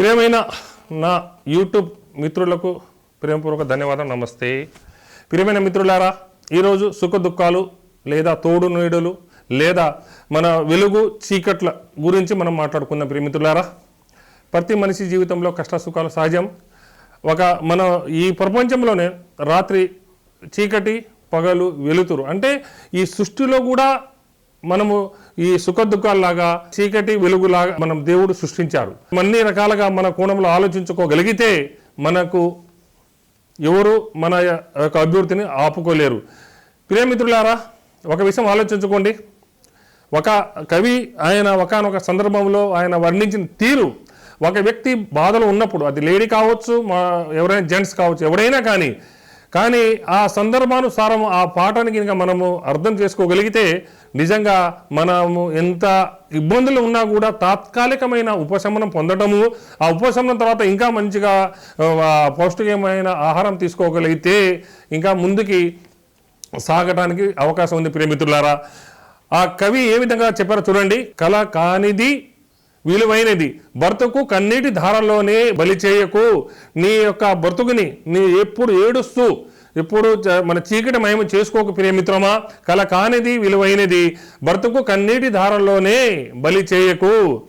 ప్రియమైన నా యూట్యూబ్ మిత్రులకు ప్రేమపూర్వక ధన్యవాదాలు నమస్తే. ప్రియమైన మిత్రులారా ఈరోజు సుఖ దుఃఖాలు లేదా తోడు నీడులు లేదా మన వెలుగు చీకట్ల గురించి మనం మాట్లాడుకుందాం. ప్రియ మిత్రులారా ప్రతి మనిషి జీవితంలో కష్ట సుఖాలు సహజం. ఒక మన ఈ ప్రపంచంలోనే రాత్రి చీకటి పగలు వెలుతురు అంటే ఈ సృష్టిలో కూడా మనము ఈ సుఖ దుఃఖాల్లాగా చీకటి వెలుగులాగా మనం దేవుడు సృష్టించారు అన్ని రకాలుగా మన కోణంలో ఆలోచించుకోగలిగితే మనకు ఎవరు మన యొక్క అభివృద్ధిని ఆపుకోలేరు. ప్రియమిత్రులారా ఒక విషయం ఆలోచించుకోండి. ఒక కవి ఆయన ఒకనొక సందర్భంలో ఆయన వర్ణించిన తీరు ఒక వ్యక్తి బాధలు ఉన్నప్పుడు అది లేడీ కావచ్చు మా ఎవరైనా జెంట్స్ కావచ్చు ఎవరైనా కానీ కానీ ఆ సందర్భానుసారం ఆ పాఠాన్ని కనుక మనము అర్థం చేసుకోగలిగితే నిజంగా మనము ఎంత ఇబ్బందులు ఉన్నా కూడా తాత్కాలికమైన ఉపశమనం పొందటము ఆ ఉపశమనం తర్వాత ఇంకా మంచిగా పౌష్టికమైన ఆహారం తీసుకోగలిగితే ఇంకా ముందుకి సాగటానికి అవకాశం ఉంది ప్రియమిత్రులారా ఆ కవి ఏ విధంగా చెప్పారో చూడండి. కళ కానిది విలువైనది. బ్రతుకు కన్నీటి ధారలోనే బలి చేయకు. నీ యొక్క బ్రతుకుని నీ ఎప్పుడు ఏడుస్తూ ఎప్పుడు మన చీకటి మయము చేసుకోక ప్రియమిత్రమా కల కానిది విలువైనది. బ్రతుకు కన్నీటి ధారలోనే బలి చేయకు.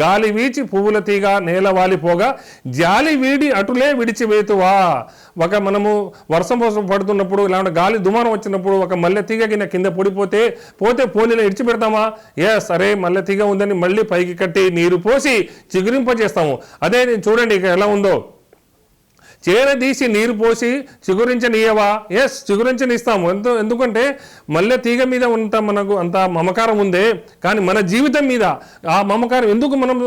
గాలి వీచి పువ్వుల తీగ నేల వాలిపోగా జాలి వీడి అటులే విడిచివేతువా. ఒక మనము వర్షం కోసం పడుతున్నప్పుడు ఇలాంటి గాలి దుమారం వచ్చినప్పుడు ఒక మల్లె తీగ కింద కింద పడిపోతే పోతే పోనీలో ఇడిచిపెడతామా? ఏ సరే మల్లె తీగ ఉందని మళ్ళీ పైకి కట్టి నీరు పోసి చిగురింపజేస్తాము. అదే నేను చూడండి ఇక ఎలా ఉందో. చేరదీసి నీరు పోసి చిగురించనీయవా? ఎస్ చిగురించనిస్తాము. ఎందు ఎందుకంటే మల్లె తీగ మీద ఉంట మనకు అంత మమకారం ఉందే. కానీ మన జీవితం మీద ఆ మమకారం ఎందుకు మనం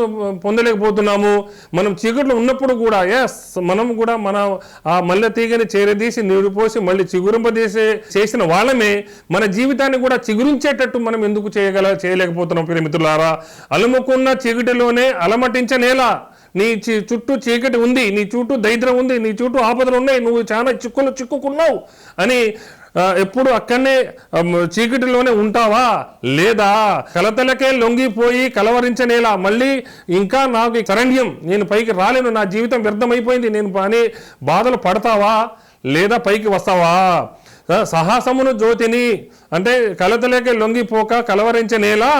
పొందలేకపోతున్నాము? మనం చీకట్లో ఉన్నప్పుడు కూడా ఎస్ మనం కూడా మన ఆ మల్లె తీగని చేరదీసి నీరు పోసి మళ్ళీ చిగురింపదీసే చేసిన వాళ్ళమే మన జీవితాన్ని కూడా చిగురించేటట్టు మనం ఎందుకు చేయగల చేయలేకపోతున్నాం ప్రియ మిత్రులారా? అలుముకున్న చీకటిలోనే అలమటించనేలా నీ చుట్టూ చీకటి ఉంది నీ చుట్టూ దరిద్రం ఉంది నీ చుట్టూ ఆపదలు ఉన్నాయి నువ్వు చాలా చిక్కులు చిక్కుకున్నావు అని ఎప్పుడు అక్కడనే చీకటిలోనే ఉంటావా? లేదా కలతలకే లొంగిపోయి కలవరించనేలా? మళ్ళీ ఇంకా నాకు ఈ నేను పైకి రాలేను నా జీవితం వ్యర్థమైపోయింది నేను అని బాధలు పడతావా? లేదా పైకి వస్తావా? సాహసమును జ్యోతిని అంటే కలతలకే లొంగిపోక కలవరించనేలా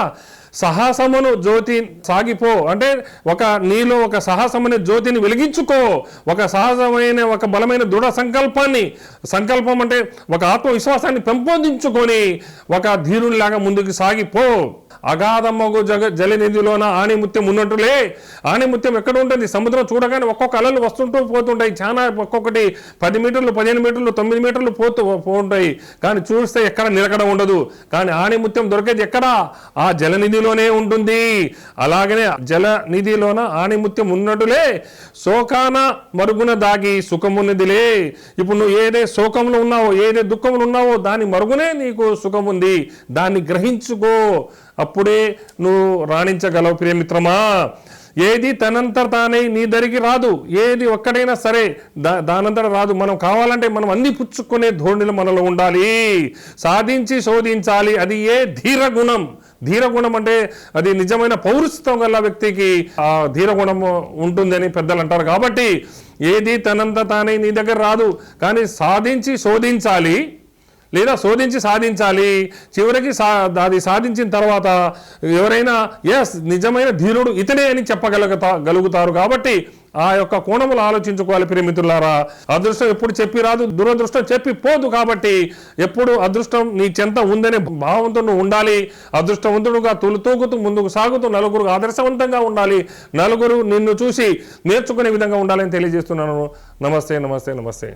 సాహసమును జ్యోతి సాగిపో. అంటే ఒక నీలో ఒక సాహసమైన జ్యోతిని వెలిగించుకో. ఒక సహజమైన ఒక బలమైన దృఢ సంకల్పాన్ని సంకల్పం అంటే ఒక ఆత్మవిశ్వాసాన్ని పెంపొందించుకొని ఒక ధీరునిలాగా ముందుకు సాగిపో. అగాధమ్మగు జగ జలనిధిలోన ఆణిముత్యం ఉన్నట్టులే. ఆణిముత్యం ఎక్కడ ఉంటుంది? సముద్రం చూడగానే ఒక్కొక్క అలలు వస్తుంటూ పోతుంటాయి. చాలా ఒక్కొక్కటి పది మీటర్లు పదిహేను మీటర్లు తొమ్మిది మీటర్లు పోతూ పోతుంటాయి. కానీ చూస్తే ఎక్కడ నిలకడ ఉండదు. కానీ ఆణిముత్యం దొరికేది ఎక్కడ? ఆ జలనిధి నిధిలోనే ఉంటుంది. అలాగనే జల నిధిలోన ఆణిముత్యం ఉన్నట్టులే. శోకాన మరుగున దాగి సుఖమున్నదిలే. ఇప్పుడు నువ్వు ఏదే శోకంలో ఉన్నావో ఏదే దుఃఖంలో ఉన్నావో దాని మరుగునే నీకు సుఖం ఉంది దాన్ని గ్రహించుకో. అప్పుడే నువ్వు రాణించగలవు ప్రియమిత్రమా. ఏది తనంతర తానే నీ దరికి రాదు. ఏది ఒక్కడైనా సరే దా దానంతట రాదు. మనం కావాలంటే మనం అన్ని పుచ్చుకునే ధోరణిలో మనలో ఉండాలి. సాధించి శోధించాలి. అది ఏ ధీర గుణం? ధీరగుణం అంటే అది నిజమైన పౌరుషత్వం గల వ్యక్తికి ఆ ధీర గుణం ఉంటుందని పెద్దలు అంటారు. కాబట్టి ఏది తనంత తానే నీ దగ్గర రాదు. కానీ సాధించి శోధించాలి లేదా శోధించి సాధించాలి. చివరికి సా అది సాధించిన తర్వాత ఎవరైనా ఎస్ నిజమైన ధీరుడు ఇతనే అని చెప్పగలుగుతా గలుగుతారు. కాబట్టి ఆ యొక్క కోణములు ఆలోచించుకోవాలి ప్రియమిత్రులారా అదృష్టం ఎప్పుడు చెప్పి రాదు దురదృష్టం చెప్పి పోదు కాబట్టి ఎప్పుడు అదృష్టం నీ చెంత ఉందనే భావంతో నువ్వు ఉండాలి. అదృష్టవంతుడుగా తూలుతూగుతూ ముందుకు సాగుతూ నలుగురు ఆదర్శవంతంగా ఉండాలి. నలుగురు నిన్ను చూసి నేర్చుకునే విధంగా ఉండాలని తెలియజేస్తున్నాను. నమస్తే నమస్తే నమస్తే.